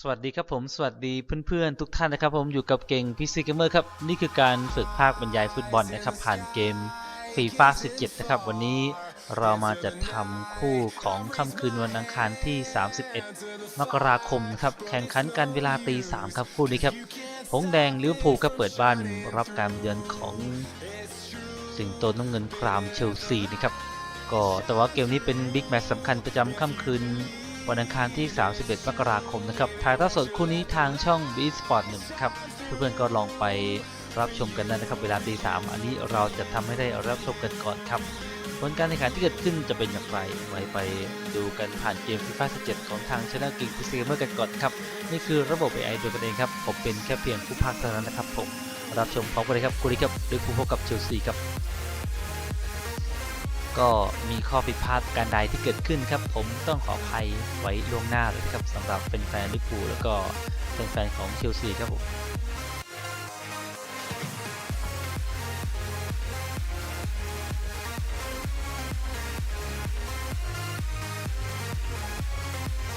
สวัสดีครับผมสวัสดีเพื่อนๆ ทุกท่านนะครับ ผมอยู่กับเก่งพีซีเกมเมอร์ครับ นี่คือการฝึกภาคบรรยายฟุตบอลนะครับ ผ่านเกมฟีฟ่า17 นะครับ วันนี้เรามาจัดทำคู่ของค่ำคืนวันอังคารที่ 31 มกราคมครับ แข่งขันกันเวลาตี3ครับคู่นี้ครับหงแดงลิเวอร์พูลก็เปิดบ้านรับการเยือนของสิงโตน้ำเงินครามเชลซีนะครับก็แต่ว่าเกมนี้เป็นบิ๊กแมตช์สำคัญประจำค่ำคืน วันอังคารที่ 31 มกราคมนะครับถ่ายทอดสดคู่นี้ทางช่อง b ีสปอร์ตหนึ่งครับเพื่อนๆก็ลองไปรับชมกันได้นะครับ เวลาตีสามอันนี้เราจะทำให้ได้รับชมกันก่อนครับผลการแข่งขันที่เกิดขึ้นจะเป็นอย่างไรไว้ไปดูกันผ่านเกม FIFA 17 ของทางช anel กิงพิเศษเมื่อกันก่อนครับ นี่คือระบบ AI โดยกันเองครับ ผมเป็นแค่เพียงผู้พากย์เท่านั้นนะครับผม รับชมพร้อมกันเลยครับคู่นี้ครับลิเวอร์พูลพบกับเชลซีครับ ก็มีข้อผิดพลาดการใดที่เกิดขึ้นครับ ผมต้องขออภัยไว้ล่วงหน้าเลยนะครับสำหรับเป็นแฟนลิเวอร์พูลแล้วก็เป็นแฟนของเชลซีครับผม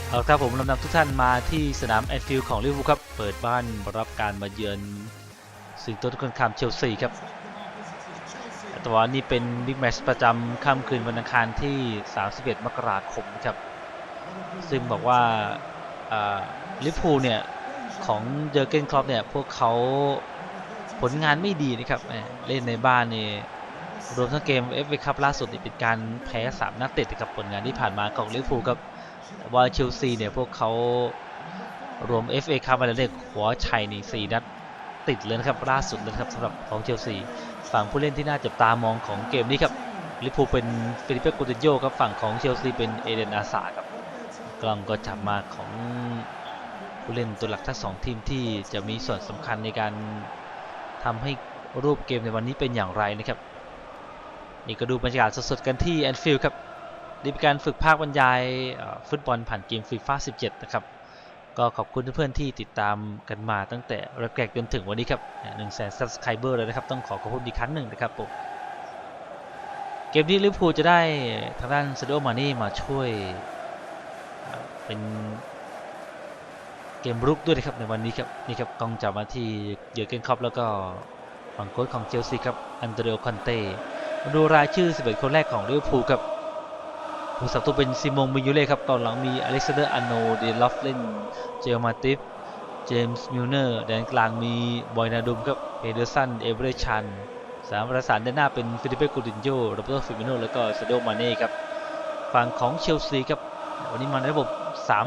เอาครับผมลำนำทุกท่านมาที่สนามแอนฟิลด์ของลิเวอร์พูลครับ เปิดบ้านรับการมาเยือนสิงโตนครคามเชลซีครับ แต่ว่านี่เป็นบิ๊กแมตช์ประจำค่ำคืนวันอังคารที่ 31 มกราคมครับ ซึ่งบอกว่าลิเวอร์พูลเนี่ย ของเจอเกนคลอปเนี่ย พวกเขาผลงานไม่ดีนะครับแหมเล่นในบ้านนี่รวมทั้งเกม FA คัพล่าสุดนี่เป็นการแพ้ 3 นัดติดนะครับผลงานที่ผ่านมาของลิเวอร์พูลครับว่าเชลซีเนี่ยพวกเขารวม FA คัพมาแล้วเนี่ยหัวชัยนี่4นัดติดเลยนะครับล่าสุดเลยนะครับสำหรับของเชลซี ฝั่งผู้เล่นที่น่าจับตามองของเกมนี้ครับลิพูเป็นฟิลิปเป้กูติโยครับฝั่งของเชลซีเป็นเอเดนอาซาครับกล้องก็จับมาของผู้เล่นตัวหลักทั้งสองทีมที่จะมีส่วนสำคัญในการทำให้รูปเกมในวันนี้เป็นอย่างไรนะครับนี่ก็ดูบรรยากาศสดๆกันที่แอนฟิลด์ครับนี่เป็นการฝึกภาคบรรยายฟุตบอลผ่านเกมฟีฟ่า17 นะครับ ก็ขอบคุณเพื่อนๆที่ติดตามกันมาตั้งแต่แรกๆจนถึงวันนี้ครับหนึ่งแสนซับสไครเบอร์เลยนะครับ ต้องขอขอบคุณอีกครั้งหนึ่งนะครับผมเกมนี้ลิเวอร์พูลจะได้ทางด้านซาดิโอมานี่มาช่วยเป็นเกมรุกด้วยนะครับในวันนี้ครับนี่ครับกองจับมาที่เยอร์เกนคอปแล้วก็ฝั่งโค้ชของเชลซีครับอันเดรโอคอนเต้มาดูรายชื่อ 11 คนแรกของลิเวอร์พูลครับ ผู้สับตัวเป็นซิมงมิยูเล่ครับตอนหลังมีอเล็กซานเดอร์อโนเดลอฟเลนเจลมาติฟเจมส์มิลเนอร์แดนกลางมีบอยนาดุมครับเอเดอร์สันเอเวอร์ชันสามประสานด้านหน้าเป็นฟิลิปเป้กูดินโยโรเบรโตฟิมิโนแล้วก็ซาโดมาเน่ครับฝั่งของเชลซีครับวันนี้มาในระบบ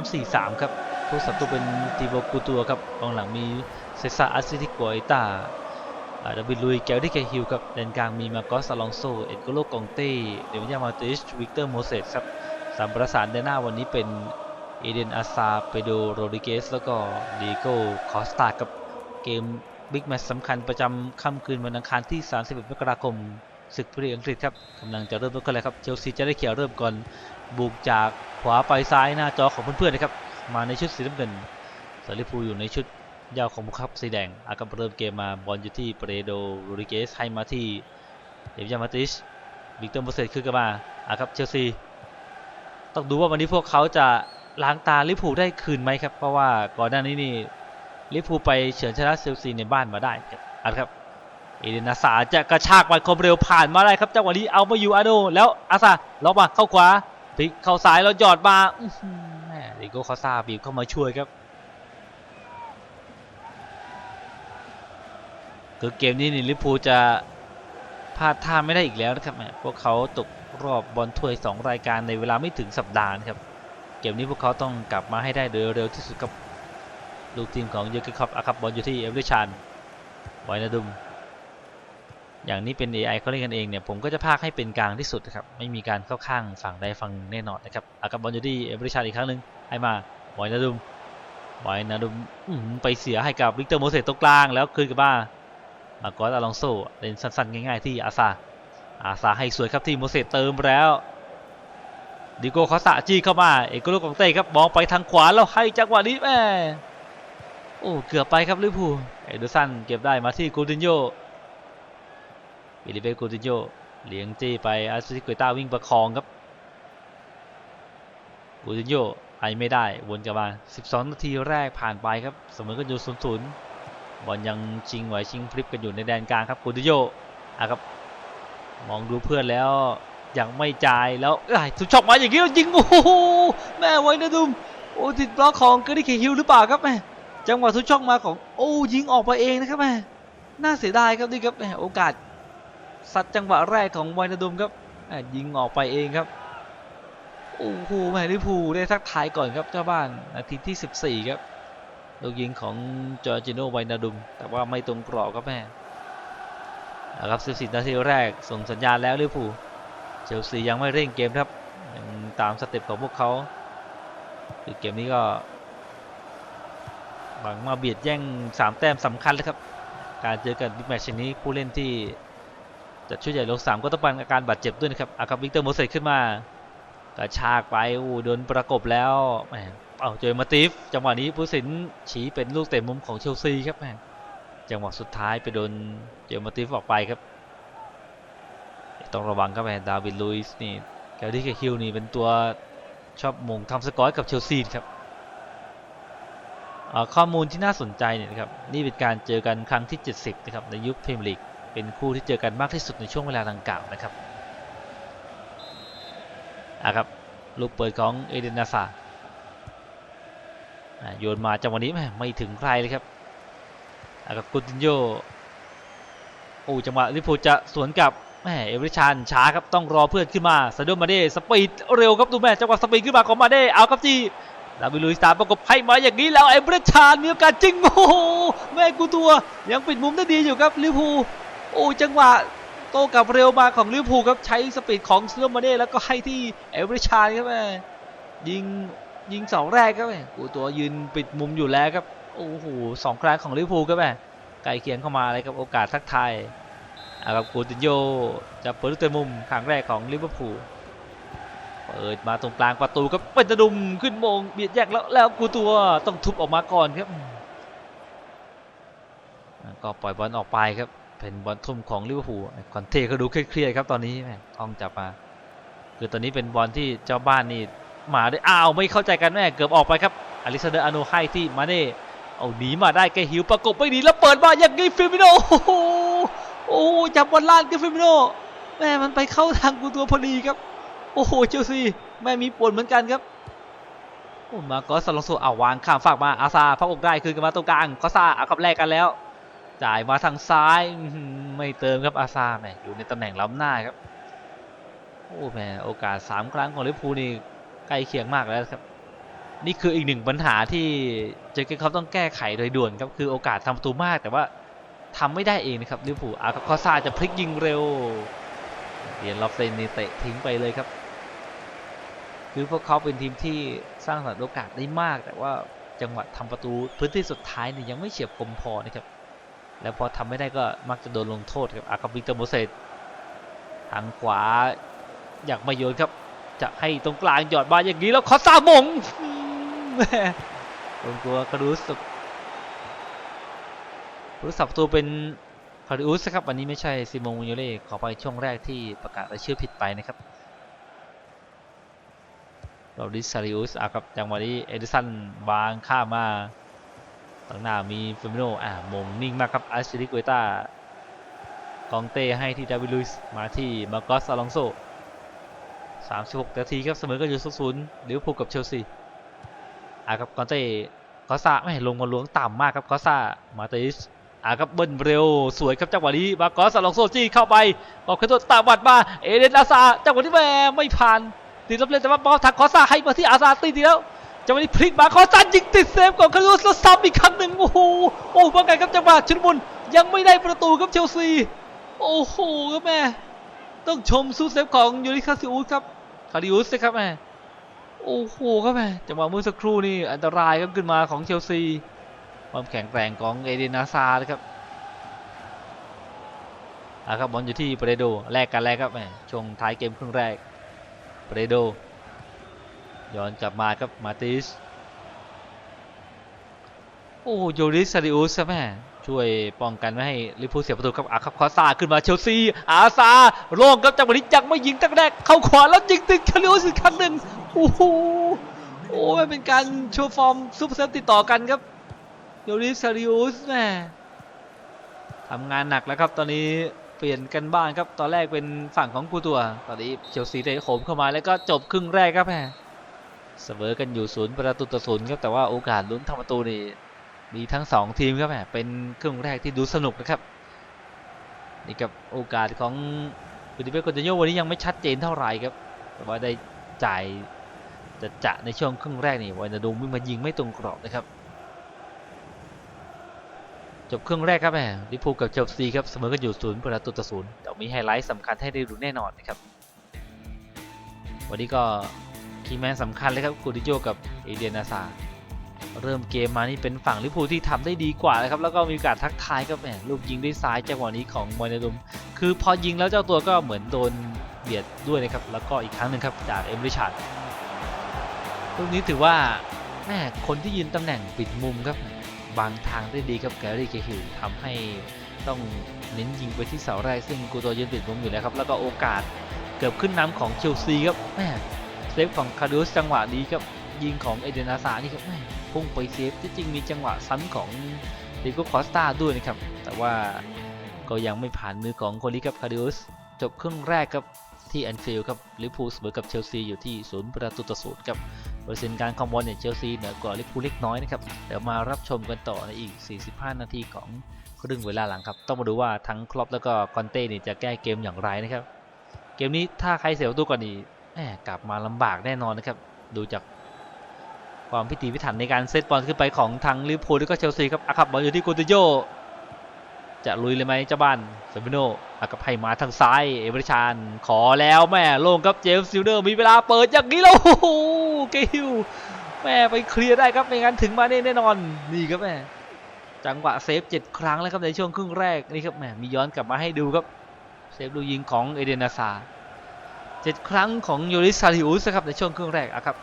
3-4-3 ครับผู้สับตัวเป็นติโบกูตัวครับกองหลังมีเซซ่าอาซิติโกไอตา ดาวิดลุยแกลดิเคฮิลครับแดนกลางมีมาโกสอลองโซ เอ็ดโกโลกองเต้ เดวิยามาติชวิกเตอร์โมเสสครับสามประสานด้านหน้าวันนี้เป็นเอเดนอาซาเปโดโรดิเกส แล้วก็ดีโก้คอสตากับเกมบิ๊กแมตช์สำคัญประจำค่ำคืนวันอังคารที่ 31มกราคมศึกพรีเมียร์อังกฤษครับกำลังจะเริ่มต้นกันเลยครับเชลซีจะได้เขียวเริ่มก่อนบุกจากขวาไปซ้ายหน้าจอของเพื่อนๆนะครับมาในชุดสีน้ำเงินสลิพูอยู่ในชุด ยาวของบุคคับสีแดงอากับเริ่มเกมมาบอลอยู่ที่เปเรโดโรดิเกสให้มาที่เดวิยามาติชวิกเตอร์โมเสสขึ้นกันมาอาครับเชลซีต้องดูว่าวันนี้พวกเขาจะล้างตาลิเวอร์พูได้คืนไหมครับ เพราะว่าก่อนหน้านี้นี่ลิเวอร์พูไปเฉือนชนะเชลซีในบ้านมาได้ครับอันครับเอเดนอาซาจะกระชากบอลความเร็วผ่านมาได้ครับจังหวะนี้เอามาอยู่อาโดแล้วอาซาล็อกมาเข้าขวาพลิกเข้าซ้ายแล้วหยอดมาแม่ดิโก้คาซาบีบเข้ามาช่วยครับ คือเกมนี้นี่ลิเวอร์พูจะพลาดท่าไม่ได้อีกแล้วนะครับพวกเขาตกรอบบอลถ้วย 2 รายการในเวลาไม่ถึงสัปดาห์นะครับ เกมนี้พวกเขาต้องกลับมาให้ได้โดยเร็วที่สุดกับลูกทีมของเยอร์เกนคอปอาคับบอลอยู่ที่เอเวอร์ชันไวนาดุม อย่างนี้เป็น AI เขาเล่นกันเองเนี่ยผมก็จะพากให้เป็นกลางที่สุดนะครับไม่มีการเข้าข้างฝั่งใดฝั่งแน่นอนนะครับอาคับบอลอยู่ที่เอเวอร์ชันอีกครั้งหนึ่งให้มาไวนาดุมไวนาดุมไปเสียให้กับวิกเตอร์โมเสสตรงกลางแล้วคืนกับบ้า มาโกอสอลองโซเล่นสั้นๆง่ายๆที่อาซาอาซาให้สวยครับที่โมเสสเติมแล้วดิโก้คอสะจี้เข้ามาเอกโลของเต้ครับมองไปทางขวาแล้วให้จังหวะนี้แม่โอ้เกือบไปครับลิเวอร์พูลเอเดอร์สันเก็บได้มาที่กูตินโยบิลิเบกูตินโยเลี้ยงจี้ไปอาซิกุยต้าวิ่งประคองครับกูตินโยไปไม่ได้วนกลับมา 12 นาทีแรกผ่านไปครับเสมอกันอยู่0 0 บอลยังชิงไหวชิงพลิปกันอยู่ในแดนกลางครับกูดิโยอะครับ มองดูเพื่อนแล้วยังไม่จ่ายแล้วเอ้ยถูกช็อตมาอย่างนี้แล้วยิงโอ้โหแม่ไว้นะดุมโอ้ติดบล็อกของเกอร์ดิเคฮิลหรือเปล่าครับแม่จังหวะทุกช็อตมาของโอ้ยิงออกไปเองนะครับแม่น่าเสียดายครับนี่ครับแม่โอกาสสัตว์จังหวะแรกของไวนาดุมครับยิงออกไปเองครับโอ้โหแม่ลิพูได้ทักทายก่อนครับเจ้าบ้านนาทีที่ 14 ครับ ลูกยิงของจอร์จิโนไวนาดุม แต่ว่าไม่ตรงกรอบครับแม่นะครับ 14 นาทีแรกส่งสัญญาณแล้วลิเวอร์พูลเชลซียังไม่เร่งเกมครับยังตามสเต็ปของพวกเขาคือเกมนี้ก็หวังมาเบียดแย่ง 3 แต้มสำคัญเลยครับ การเจอกันบิ๊กแมตช์นี้ผู้เล่นที่จัดชุดใหญ่ลงสามก็ต้องปันอาการบาดเจ็บด้วยนะครับอากับวิกเตอร์โมเสสขึ้นมากระชากไปอู้โดนประกบแล้วแหม เอาเจอมาติฟจังหวะนี้ผู้สินชี้เป็นลูกเตะมุมของเชลซีครับแหมจังหวะสุดท้ายไปโดนเจอมาติฟออกไปครับ ต้องระวังครับแมนดาวิดลุยส์นี่แกลลี่เคคิวนี่เป็นตัวชอบมงทำสกอร์กับเชลซีครับข้อมูลที่น่าสนใจเนี่ยนะครับนี่เป็นการเจอกันครั้งที่ 70นะครับในยุคพรีเมียร์ลีกเป็นคู่ที่เจอกันมากที่สุดในช่วงเวลาดังกล่าวนะครับอะครับลูกเปิดของเอเดนนาซา โยนมาจังหวะนี้แม่ไม่ถึงใครเลยครับกับกุตินโยโอ้จังหวะลิเวอร์พูจะสวนกลับแม่เอเวอร์ชันช้าครับต้องรอเพื่อนขึ้นมาซาโดมาเด้สปีดเร็วครับดูแม่จังหวะสปีดขึ้นมาของมาเด้เอาครับจีดาวิลุยสตามประกบให้มาอย่างนี้แล้วเอเวอร์ชันมีโอกาสจริงโอ้โหแม่กูตัวยังปิดมุมได้ดีอยู่ครับลิเวอร์พูโอ้จังหวะโตกลับเร็วมาของลิเวอร์พูครับใช้สปีดของซาโดมาเด้แล้วก็ให้ที่เอเวอร์ชันครับแม่ยิง ยิงสองแรกครับแม่กูตัวยืนปิดมุมอยู่แล้วครับโอ้โหสองครั้งของลิเวอร์พูลครับแม่ไกลเคียงเข้ามาเลยครับโอกาสทักทายอากับกูตินโยจะเปิดลูกเตะมุมครั้งแรกของลิเวอร์พูลเปิดมาตรงกลางประตูครับเป็นตะดุมขึ้นมงเบียดแยกแล้วแล้วกูตัวต้องทุบออกมาก่อนครับก็ปล่อยบอลออกไปครับเป็นบอลทุ่มของลิเวอร์พูลคอนเทก็ดูเครียดๆครับตอนนี้แม่ต้องจับมาคือตอนนี้เป็นบอลที่เจ้าบ้านนี่ มาได้อ้าวไม่เข้าใจกันแม่เกือบออกไปครับอลิซาเดอร์อโนให้ที่มาเน่เอาหนีมาได้แกหิวประกบไม่ดีแล้วเปิดมาอย่างนี้ฟิมิโนโอ้โหโอ้จับบอลล่านกับฟิมิโนแม่มันไปเข้าทางกูตัวพอดีครับ โอ้โหเชลซีแม่มีปวดเหมือนกันครับโอ้มาก็สลองโซเอาวางข้ามฝากมาอาซาพักอกได้คืนกันมาตรงกลางก็ซาเอากับแรกกันแล้ว จ่ายมาทางซ้ายไม่เติมครับอาซาแหมอยู่ในตำแหน่งล้ำหน้าครับโอ้แหมโอกาสสามครั้งของลิเวอร์พูลนี่ ใกล้เคียงมากแล้วครับ นี่คืออีกหนึ่งปัญหาที่เจอเกนเขาต้องแก้ไขโดยด่วนครับคือโอกาสทำประตูมาก แต่ว่าทำไม่ได้เองนะครับลิเวอร์พูลอาคาซาจะพลิกยิงเร็วเดียนลอฟเลนนี่เตะทิ้งไปเลยครับ คือพวกเขาเป็นทีมที่สร้างสรรค์โอกาสได้มาก แต่ว่าจังหวะทำประตูพื้นที่สุดท้ายเนี่ยยังไม่เฉียบคมพอนะครับแล้วพอทำไม่ได้ก็มักจะโดนลงโทษครับอาคาบิกเตอร์โมเสสทางขวาอยากมาโยนครับ จะให้ตรงกลางหยอดมาอย่างนี้แล้วขอสามงอืมแม่ตรงตัวคารูสรู้สับตัวเป็นคาริอุสครับอันนี้ไม่ใช่ซิโมงมูโยเล่ขอไปช่วงแรกที่ประกาศรายชื่อผิดไปนะครับเราดิซาริอุสอะครับจังหวะนี้เอดิสันวางข้ามมาตั้งหน้ามีเฟมิโนอ่ามงนิ่งมากครับอาร์ชิริกเวต้ากองเต้ให้ที่ดาวิลุสมาที่มาร์กอสอลองโซ 36 นาทีครับเสมอกันอยู่ศูนย์ลิเวอร์พูลกับเชลซีอ่าครับกอนเต้กอซ่าไม่ลงมาล้วงต่ำมากครับกอซ่ามาติสอ่าครับเบิ้ลเร็วสวยครับจังหวะนี้มากอสลองโซจี้เข้าไปบอกขึ้นตัวตามบัดมาเอเดนอาซาจังหวะนี้แม่ไม่ผ่านติดลบเลยแต่ว่าบอลทางกอซ่าให้มาที่อาซาตีดีแล้วจังหวะนี้พลิกมากอซ่ายิงติดเซฟของคาร์ลูสแล้วซ้ำอีกครั้งหนึ่งโอ้โหโอ้ว่าไงครับจังหวะชุนมุนยังไม่ได้ประตูครับเชลซีโอ้โหครับแม่ ต้องชมซูเซฟของยูริคาซิอุสครับคาริอุสนะครับแม่โอ้โหครับแม่จังหวะเมื่อสักครู่นี่อันตรายครับขึ้นมาของเชลซีความแข็งแกร่งของเอเดนาซานะครับอะครับบอลอยู่ที่เปเรโดแลกกันแลกครับแม่ช่วงท้ายเกมครึ่งแรกเปเรโดย้อนกลับมาครับมาติสโอ้โยริสซาริอุสครับแม่ ช่วยป้องกันไม่ให้ลิเวอร์พูเสียประตูครับอาครับคอซาขึ้นมาเชลซีอาซาโล่งครับจังหวะนี้ยังไม่ยิงตั้งแรกเข้าขวาแล้วยิงติดคาริโอสอีกครั้งหนึ่งโอ้โหโอ้ยเป็นการโชว์ฟอร์มซุปเปอร์เซฟติดต่อกันครับโยริสซาริอุสแม่ทำงานหนักแล้วครับตอนนี้เปลี่ยนกันบ้างครับตอนแรกเป็นฝั่งของกูตัว ตอนนี้เชลซีได้โขมเข้ามาแล้วก็จบครึ่งแรกครับแม่เสมอกันอยู่ศูนย์ประตูต่อศูนย์ครับแต่ว่าโอกาสลุ้นทำประตูนี่ มีทั้งสองทีมครับแม่เป็นครึ่งแรกที่ดูสนุกนะครับนี่กับโอกาสของฟิลิปเปโกติโยวันนี้ยังไม่ชัดเจนเท่าไหร่ครับแต่ว่าได้จ่ายจะจะในช่วงครึ่งแรกนี่วานดูมิมายิงไม่ตรงกรอบนะครับ จบครึ่งแรกครับแหมลิพูกับเชลซีครับเสมอกันอยู่ศูนย์ประตูต่อศูนย์แต่มีไฮไลท์สำคัญให้ได้ดูแน่นอนนะครับ วันนี้ก็คีย์แมนสำคัญเลยครับกูดิโยกับเอเดียนาซา เริ่มเกมมานี่เป็นฝั่งลิเวอร์พูลที่ทำได้ดีกว่านะครับแล้วก็มีโอกาสทักทายครับแหมลูกยิงด้วยซ้ายจังหวะนี้ของมอยนาดุมคือพอยิงแล้วเจ้าตัวก็เหมือนโดนเบียดด้วยนะครับแล้วก็อีกครั้งหนึ่งครับจากเอ็มริชาร์ดลูกนี้ถือว่าแม่คนที่ยืนตำแหน่งปิดมุมครับบางทางได้ดีครับแกรี่เกฮิลทำให้ต้องเน้นยิงไปที่เสาแรกซึ่งกูตัวยืนปิดมุมอยู่แล้วครับ แล้วก็โอกาสเกือบขึ้นน้ำของเชลซีครับแม่เซฟของคาร์ดิสจังหวะดีครับยิงของเอเดนอาซานี่ครับแม่ พุ่งไปเซฟที่จริงมีจังหวะซ้ำของดิโก้คอสตาด้วยนะครับ แต่ว่าก็ยังไม่ผ่านมือของโคลิครับคาริอุสจบครึ่งแรกครับที่แอนฟิลด์ครับลิเวอร์พูลเสมอกับเชลซีอยู่ที่ศูนย์ประตูต่อศูนย์ครับเปอร์เซ็นต์การคอมบอลเนี่ยเชลซีเหนือกว่าลิเวอร์พูลเล็กน้อยนะครับเดี๋ยวมารับชมกันต่อในอีก 45 นาทีของครึ่งเวลาหลังครับ ต้องมาดูว่าทั้งคลอปแล้วก็คอนเต้เนี่ยจะแก้เกมอย่างไรนะครับ เกมนี้ถ้าใครเสียประตูก่อนนี่แหมกลับมาลำบากแน่นอนนะครับ ดูจาก ความพิถีพิถันในการเซตบอลขึ้นไปของทางลิเวอร์พูลแล้วก็เชลซีครับอาขับบอลอยู่ที่โกติโยจะลุยเลยไหมเจ้าบ้านเซมิโนอากับให้มาทางซ้าย เอเวอร์ชานขอแล้วแม่ลงครับเจมส์ซิลเดอร์มีเวลาเปิดอย่างนี้แล้วโอ้โหเกฮิวแม่ไปเคลียร์ได้ครับไม่งั้นถึงมาแน่แน่นอนนี่ครับแม่จังหวะเซฟเจ็ดครั้งแล้วครับในช่วงครึ่งแรกนี่ครับแม่มีย้อนกลับมาให้ดูครับเซฟลูยิงของเอเดนนาซาเจ็ดครั้งของโยริสซาริอุสครับในช่วงครึ่งแรกอะครับ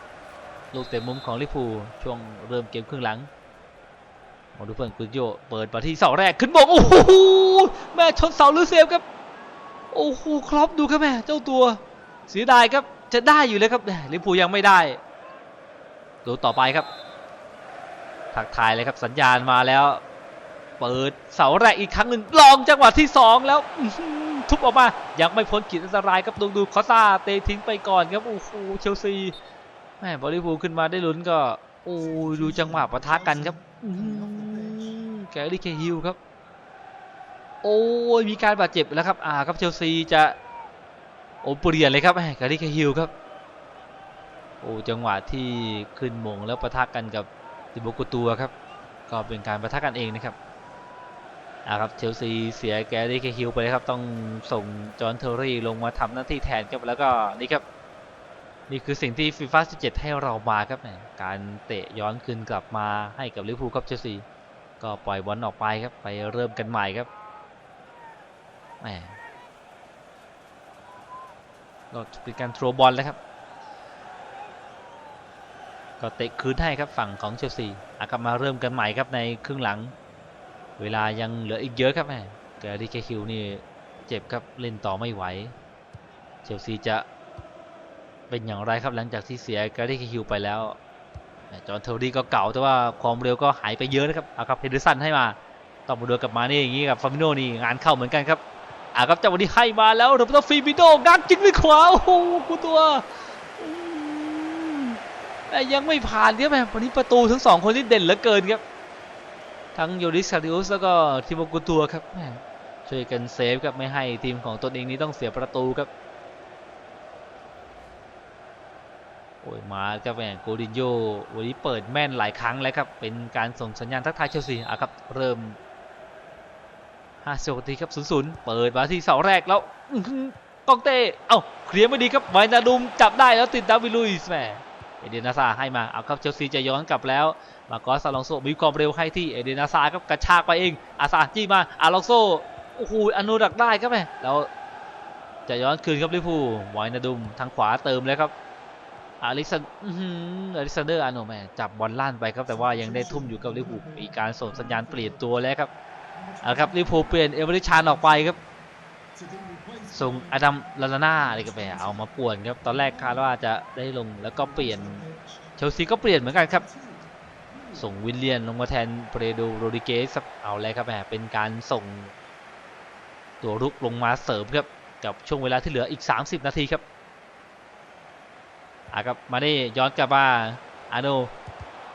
ลูกเตะมุมของลิเวอร์พูช่วงเริ่มเกมครึ่งหลังมาดูเพื่อนกุนโยเปิดมาที่เสาแรกขึ้นบกโอ้โหแม่ชนเสาหรือเซฟครับโอ้โหครอปดูครับแม่เจ้าตัวเสียดายครับจะได้อยู่เลยครับแหม่ลิเวอร์พูยังไม่ได้ดูต่อไปครับทักทายเลยครับสัญญาณมาแล้ว เปิดเสาแรกอีกครั้งหนึ่งลองจังหวะที่สองแล้วทุบออกมายังไม่พ้นขีดอันตรายครับดูดูคอสซาเตะทิ้งไปก่อนครับโอ้โหเชลซี แม่บอลลิวูขึ้นมาได้ลุ้นก็ โอ้ดูจังหวะปะทะกันครับแกรี่เคฮิลครับ โอ้ยมีการบาดเจ็บแล้วครับ อ่าครับเชลซีจะโอ้เปลี่ยนเลยครับแกรี่เคฮิลครับโอ้จังหวะที่ขึ้นมงแล้วปะทะกันกับติโบกุตัวครับ ก็เป็นการปะทะกันเองนะครับอ่าครับเชลซีเสียแกรี่เคฮิลไปเลยครับ ต้องส่งจอห์นเทอร์รี่ลงมาทำหน้าที่แทนครับแล้วก็นี่ครับ นี่คือสิ่งที่ฟีฟ่า17 ให้เรามาครับเนี่ยการเตะย้อนคืนกลับมาให้กับลิเวอร์พูลครับเชลซีก็ปล่อยบอลออกไปครับ ไปเริ่มกันใหม่ครับแหมก็เป็นการทรบอลแล้วครับ ก็เตะคืนให้ครับฝั่งของเชลซีอากลับมาเริ่มกันใหม่ครับในครึ่งหลัง เวลายังเหลืออีกเยอะครับแหมแกรี่เคคิวนี่เจ็บครับเล่นต่อไม่ไหว เชลซีจะ เป็นอย่างไรครับหลังจากที่เสียการ์ดี้คิวไปแล้วจอห์นเทอร์รี่ก็เก่าแต่ว่าความเร็วก็หายไปเยอะนะครับเอาครับเฮนเดอร์สันให้มาต้องมาดูกลับมานี่อย่างนี้กับฟามิโนนี่งานเข้าเหมือนกันครับอ่าครับจังหวะนี้ให้มาแล้วโรเบโตฟีบิโดงัดจิ้งด้วยขวาโอ้โหกูตัวแต่ยังไม่ผ่านครับแม่วันนี้ประตูทั้งสองคนที่เด่นเหลือเกินครับ ทั้งโยริสซาริอุสแล้วก็ทิโมกุตัวครับแม่ช่วยกันเซฟครับไม่ให้ทีมของตนเองนี้ต้องเสียประตูครับ โอ้ยมาครับแม่โกดินโยวันนี้เปิดแม่นหลายครั้งแล้วครับ เป็นการส่งสัญญาณทักทายเชลซีอะครับ เริ่ม50นาทีครับ0 0เปิดมาที่เสาแรกแล้วกองเต้ เอ้าเคลียร์ไม่ดีครับไวนาดุมจับได้แล้วติดดาวิลุยส์แหมเอเดนาซาให้มา เอาครับเชลซีจะย้อนกลับแล้ว มากอสอาลองโซมีความเร็วให้ที่เอเดนาซาครับกระชากไปเอง อาซาจี้มา อาลองโซ โอ้โหอนุรักได้ครับแม่แล้วจะย้อนคืนครับลิเวอร์พูไวนาดุมทางขวาเติมเลยครับ อลิสันอลิซานเดอร์อาโนแม่จับบอลลั่นไปครับ แต่ว่ายังได้ทุ่มอยู่กับลิเวอร์พูลมีการส่งสัญญาณเปลี่ยนตัวแล้วครับเอาครับลิเวอร์พูเปลี่ยนเอเวอร์ชานออกไปครับ ส่งอดัมลาลาน่าอะไรกันไปเอามาป่วนครับ ตอนแรกคาดว่าจะได้ลงแล้วก็เปลี่ยนเชลซีก็เปลี่ยนเหมือนกันครับ ส่งวิลเลียนลงมาแทนเปรโดโรดิเกสเอาเลยครับแหมเป็นการส่ง ตัวรุกลงมาเสริมครับกับช่วงเวลาที่เหลืออีก 30 นาทีครับ อะครับมาได้ย้อนกลับมาอาโน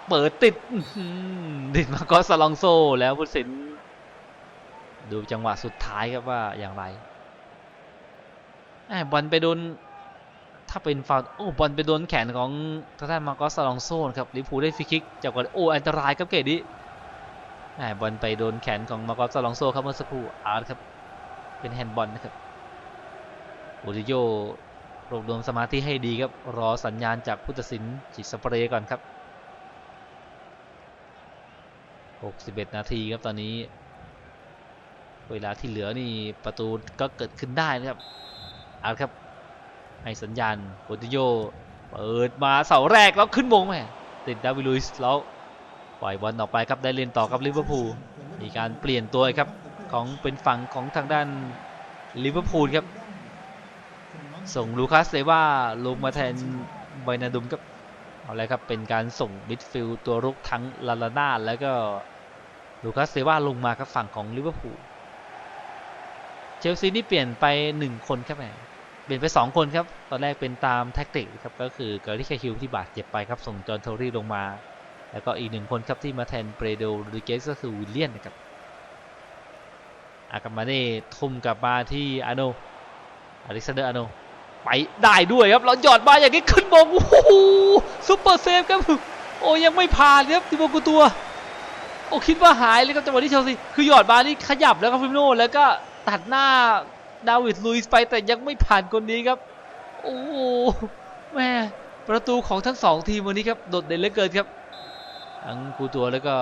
เปิดติดอื้อหือติดมาก็สลองโซแล้วผู้สินดูจังหวะสุดท้ายครับว่าอย่างไรบอลไปโดนถ้าเป็นฟาวล์โอ้บอลไปโดนแขนของทางด้านมากอสลองโซนครับลิเวอร์พูได้ฟรีคิกจากก่อนโอ้อันตรายครับเกดดิบอลไปโดนแขนของมากอสลองโซครับเมื่อสักครู่อาร์ตครับเป็นแฮนด์บอลนะครับโอริโย รวบรวมสมาธิให้ดีครับ รอสัญญาณจากผู้ตัดสินจิตสเปรย์ก่อนครับ 61 นาทีครับตอนนี้ เวลาที่เหลือนี่ประตูก็เกิดขึ้นได้นะครับเอาละครับ ให้สัญญาณโอติโยเปิดมาเสาแรกแล้วขึ้นมงแม่ติดดาวิลุยส์แล้วปล่อยบอลออกไปครับได้เล่นต่อกับลิเวอร์พูลมีการเปลี่ยนตัวครับของเป็นฝั่งของทางด้านลิเวอร์พูลครับ ส่งลูคัสเซว่าลงมาแทนไบนาดุมครับเอาเลยครับเป็นการส่งมิดฟิลด์ตัวรุกทั้งลาลาน่าแล้วก็ลูคัสเซว่าลงมากับฝั่งของลิเวอร์พูลเชลซีนี่เปลี่ยนไปหนึ่งคนครับแหมเปลี่ยนไป2คนครับ ตอนแรกเป็นตามแท็กติกครับ ก็คือเกอร์ลิแคฮิลที่บาดเจ็บไปครับ ส่งจอห์นโทรี่ลงมา แล้วก็อีกหนึ่งคนครับที่มาแทนเปรโดโรดิเกสก็คือวิลเลียนนะครับอากามาเน่ทุ่มกลับมาที่อาโนอเล็กซานเดอร์อาโน ไปได้ด้วยครับเราหยอดมาอย่างนี้ขึ้นมงโอ้โหซุปเปอร์เซฟครับโอ้ยังไม่ผ่านครับทิโมกุตัวโอ้คิดว่าหายเลยครับจังหวะนี้เชลซีคือหยอดมานี่ขยับแล้วครับฟิมโนแล้วก็ตัดหน้าดาวิดลุยส์ไปแต่ยังไม่ผ่านคนนี้ครับ โอ้โหแม่ประตูของทั้งสองทีมวันนี้ครับโดดเด่นเหลือเกินครับทั้งกูตัวแล้วก็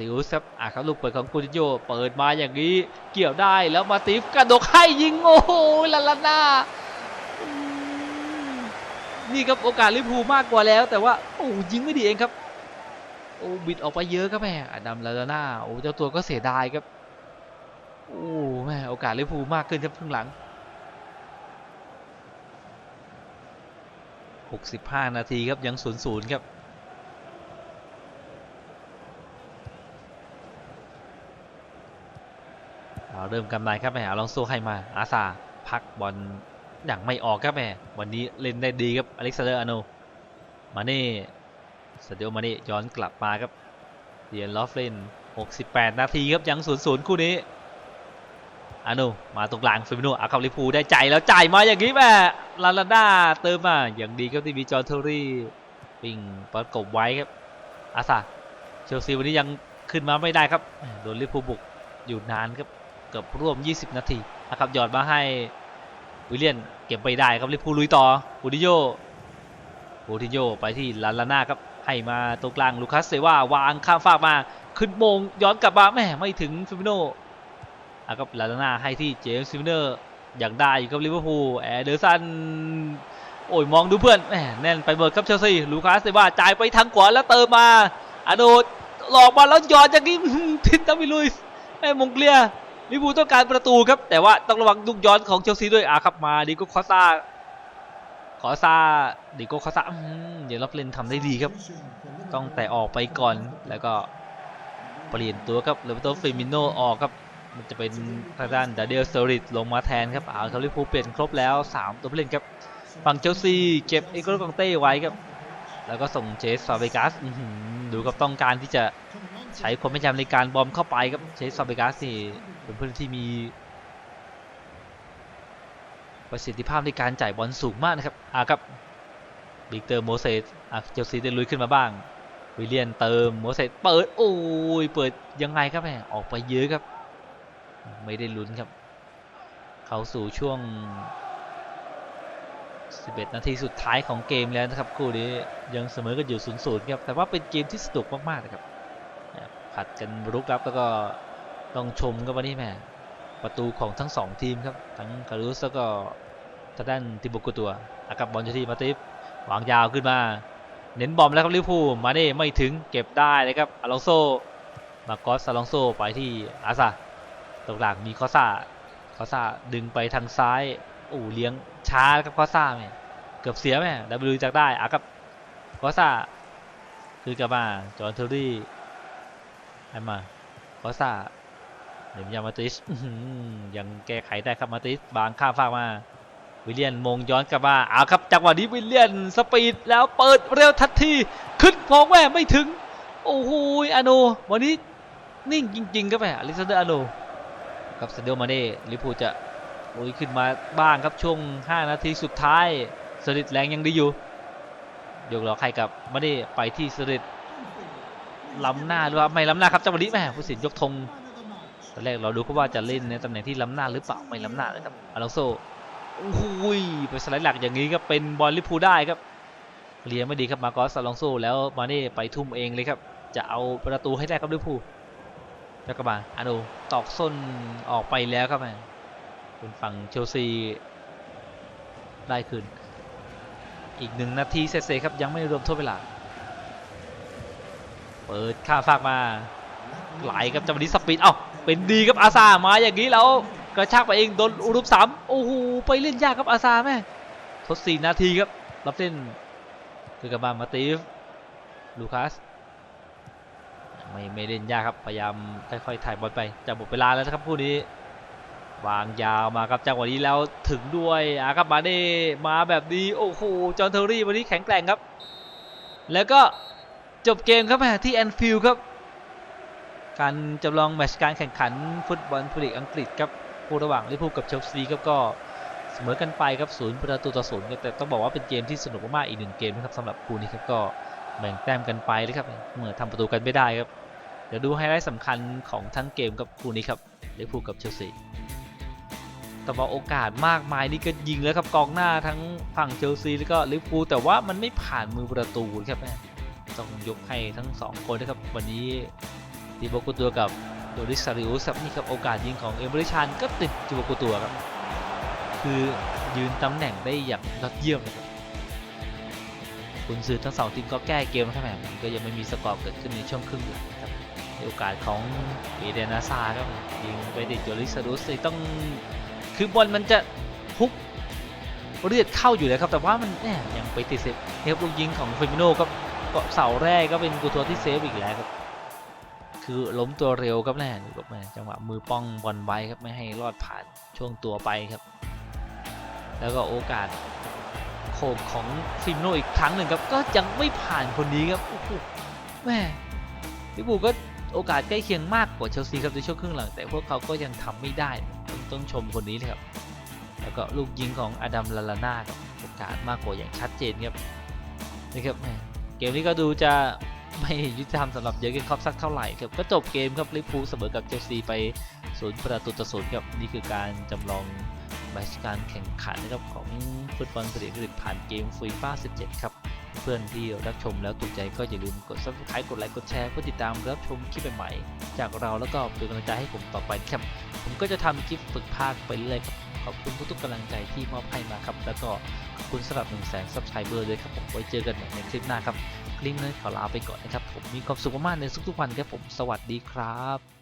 ริอุสครับอะครับลูกเปิดของคูติโยเปิดมาอย่างนี้เกี่ยวได้แล้วมาติฟกระดกให้ยิงโอ้โหลาลาน่า นี่ครับโอกาสลิเวอร์พูลมากกว่าแล้ว แต่ว่าโอ้ยิงไม่ดีเองครับ โอ้บิดออกไปเยอะครับแม่อดัมลาลาน่าโอ้เจ้าตัวก็เสียดายครับโอ้แม่โอกาสลิเวอร์พูลมากขึ้นครับครึ่งหลัง 65 นาทีครับยัง0-0ครับเอาเริ่มกำไรครับแมอลองโซให้มาอาซาพักบอล อย่างไม่ออกครับแหมวันนี้เล่นได้ดีครับอเล็กซานเดอร์อาโนมาเน่สเดียวมาเน่ย้อนกลับมาครับเดียนลอฟเลน68 นาทีครับยัง0-0คู่นี้อาโนมาตรงกลางฟิมิโนอาคาลิพูได้ใจแล้วจ่ายมาอย่างนี้แม่ลาลาด้าเติมมาอย่างดีครับที่มีจอร์เทอรี่ปิงประกบไว้ครับอาซาเชลซีวันนี้ยังขึ้นมาไม่ได้ครับโดนลิเวอร์พูบุกอยู่นานครับเกือบร่วม 20 นาทีนะครับหยอดมาให้วิลเลียน เก็บไปได้ครับลิเวอร์พูลุยต่อบูดิโยบูดิโยไปที่ลาลาน่าครับให้มาตรงกลางลูคัสเซว่าวางข้ามฟากมาขึ้นโมงย้อนกลับมาแม่ไม่ถึงฟิมิโนอะครับลาลาน่าให้ที่เจมส์ซิมเนอร์อย่างได้อยู่กับลิเวอร์พูลแอเดอร์สันโอ้ยมองดูเพื่อนแหมแน่นไปหมดครับเชลซีลูคัสเซว่าจ่ายไปทางขวาแล้วเติมมาอโดหลอกมาแล้วยอดอย่างนี้ทินตามิลุยแม่มงเกลีย ลิเวอร์พูต้องการประตูครับ แต่ว่าต้องระวังลูกย้อนของเชลซีด้วยอะครับมาดิโก้คอสซาคอสซาดิโก้คอสซาเดี๋ยวรับเลนทำได้ดีครับ ต้องแต่ออกไปก่อนแล้วก็เปลี่ยนตัวครับเลเวอร์ตันเฟมิโนออกครับมันจะเป็นทางด้านดาเดลสตอริดลงมาแทนครับเอาครับลิเวอร์พูเปลี่ยนครบแล้ว 3 ตัวผู้เล่นครับฝั่งเชลซีเก็บเอโกลกองเต้ไว้ครับ แล้วก็ส่งเจสฟาเบกัสดูครับต้องการที่จะ ใช้ความพยายามในการบอมเข้าไปครับเจสฟาเบกัสนี่เป็นผู้เล่นที่มี ประสิทธิภาพในการจ่ายบอลสูงมากนะครับอ่าครับวิกเตอร์โมเสสอะเชลซีได้ลุยขึ้นมาบ้าง วิลเลียนเติมโมเสสเปิดโอ้ยเปิดยังไงครับแม่ออกไปเยอะครับ ไม่ได้ลุ้นครับ เข้าสู่ช่วง 11 นาทีสุดท้ายของเกมแล้วนะครับคู่นี้ยังเสมอกันอยู่0-0ครับแต่ว่าเป็นเกมที่สนุกมากๆนะครับ ผัดกันรุกรับแล้วก็ต้องชมกันวันนี้แม่ประตูของทั้ง2ทีมครับ ทั้งคารุสแล้วก็ทางด้านติโบกุตัวอากับบอลอยู่ที่มาติฟวางยาวขึ้นมา เน้นบอมแล้วครับลิเวอร์พูมาเน่ไม่ถึงเก็บได้เลยครับอลองโซมาโกอสอลองโซไปที่อาซาตรงหลังมีคอซ่าคอซ่าดึงไปทางซ้ายโอ้เลี้ยงช้าครับคอซ่าแม่เกือบเสียแม่ดับเบิลจากได้อากับคอซาคือกลับมาจอห์นเทอร์รี่ ให้มากอซาเดี๋ยวยามาติสยังแก้ไขได้ครับมาติสบางข้ามฟากมาวิลเลียนมงย้อนกลับมาเอาครับจังหวะนี้วิลเลียนสปีดแล้วเปิดเร็วทันทีขึ้นพองแม่ไม่ถึง โอ้โหอโนวันนี้นิ่งจริงๆครับแม่อลิซาเดอร์อโนกับเซเดลมาเน่ลิพูจะโอ้ยขึ้นมาบ้างครับช่วง 5 นาทีสุดท้ายสริดแรงยังดีอยู่ยกล้อใครกับมาเน่ไปที่สริด ล้ำหน้าหรือว่าไม่ล้ำหน้าครับจังหวะนี้แม่ผู้สินยกธงตอนแรกเราดูก็ว่าจะเล่นในตำแหน่งที่ล้ำหน้าหรือเปล่าไม่ล้ำหน้าเลยครับอลองโซโอ้โหยไปสไลด์หลักอย่างนี้ก็เป็นบอลลิพูได้ครับเลียไม่ดีครับมาโกอสอลองโซแล้วมาเน่ไปทุ่มเองเลยครับ จะเอาประตูให้ได้ครับลิเวอร์พูลแล้วก็มาอาโนตอกส้นออกไปแล้วครับแม่เป็นฝั่งเชลซีได้คืนอีกหนึ่งนาทีเศษๆครับยังไม่รวมโทษเวลา เปิดข้ามฟากมาไหลครับจังหวะนี้สปีดเอ้าเป็นดีครับอาซามาอย่างนี้แล้วกระชากไปเองโดนอุรุปสามโอ้โหไปเล่นยากครับอาซาแม่ทดสี่นาทีครับรับเล่นคือกลับมามาตีฟลูคัสไม่ไม่เล่นยากครับพยายามค่อยๆถ่ายบอลไปจะหมดเวลาแล้วนะครับคู่นี้วางยาวมาครับจังหวะนี้แล้วถึงด้วยอาครับมาเน่มาแบบนี้โอ้โหจอห์นเทอร์รี่วันนี้แข็งแกร่งครับ แล้วก็ จบเกมครับแม่ที่แอนฟิลด์ครับ การจำลองแมตช์การแข่งขันฟุตบอลพรีเมียร์ลีกอังกฤษครับคู่ระหว่างลิเวอร์พูลกับเชลซีครับก็เสมอกันไปครับศูนย์ประตูต่อศูนย์แต่ต้องบอกว่าเป็นเกมที่สนุกมากๆอีกหนึ่งเกมนะครับสำหรับคู่นี้ครับก็แบ่งแต้มกันไปเลยครับเมื่อทำประตูกันไม่ได้ครับเดี๋ยวดูไฮไลท์สำคัญของทั้งเกมกับคู่นี้ครับลิเวอร์พูลกับเชลซีแต่ว่าโอกาสมากมายนี่ก็ยิงแล้วครับกองหน้าทั้งฝั่งเชลซีแล้วก็ลิเวอร์พูลแต่ว่ามันไม่ผ่านมือประตูครับแม่ ต้องยกให้ทั้งสองคนนะครับ วันนี้ดีโบกุตัวกับโดริสซาริอุสครับนี่ครับโอกาสยิงของเอเมอริชันก็ติดจูบกูตัวครับ คือยืนตำแหน่งได้อย่างยอดเยี่ยมเลยครับคุณซื้อทั้งสองทีมก็แก้เกมนะครับแหมมันก็ยังไม่มีสกอร์เกิดขึ้นในช่วงครึ่งหลังครับโอกาสของเอเดนาซาครับยิงไปติดโดริสซาริอุสเลยต้องคือบอลมันจะพุกเรียดเข้าอยู่แล้วครับ แต่ว่ามันแหมยังไปติดเซฟเฮฟลูกยิงของเฟมิโนครับ ก็เสาแรกก็เป็นกูตัวที่เซฟอีกแล้วครับ คือล้มตัวเร็วครับแน่ดูครับแม่จังหวะมือป้องบอลไว้ครับไม่ให้รอดผ่านช่วงตัวไปครับ แล้วก็โอกาสโขกของฟิมโนอีกครั้งหนึ่งครับก็ยังไม่ผ่านคนนี้ครับโอ้โหแม่ลิเวอร์พูก็โอกาสใกล้เคียงมากกว่าเชลซีครับในช่วงครึ่งหลังแต่พวกเขาก็ยังทำไม่ได้ต้องชมคนนี้เลยครับ แล้วก็ลูกยิงของอดัมลาลาน่าครับโอกาสมากกว่าอย่างชัดเจนครับนี่ครับแม่เกมนี้ก็ดูจะไม่ยุติธรรมสำหรับเยอร์เกนคล็อปสักเท่าไหร่ครับก็จบเกมครับลิฟพูเสมอกับเชลซีไปศูนย์ประตูต่อศูนย์ครับนี่คือการจำลองแมตช์การแข่งขันนะครับของฟุตบอลพรีเมียร์ลีกผ่านเกมฟีฟ่า17 ครับ เพื่อนที่รับชมแล้วถูกใจก็อย่าลืมกด subscribe กดไลค์กดแชร์เพื่อติดตามรับชมคลิปใหม่ๆจากเราแล้วก็เป็นกำลังใจให้ผมต่อไปนะครับ ผมก็จะทำคลิปฝึกภาคไปเรื่อยครับขอบคุณทุกๆกำลังใจที่มอบให้มาครับ แล้วก็ขอบคุณสำหรับ1 0 0 0 0 0 subscriber เลยครับผมไว้เจอกันใหม่ในคลิปหน้าครับคลิปนี้ขอลาไปก่อนนะครับผมมีความสุขมากๆในทุกๆวันครับผมสวัสดีครับ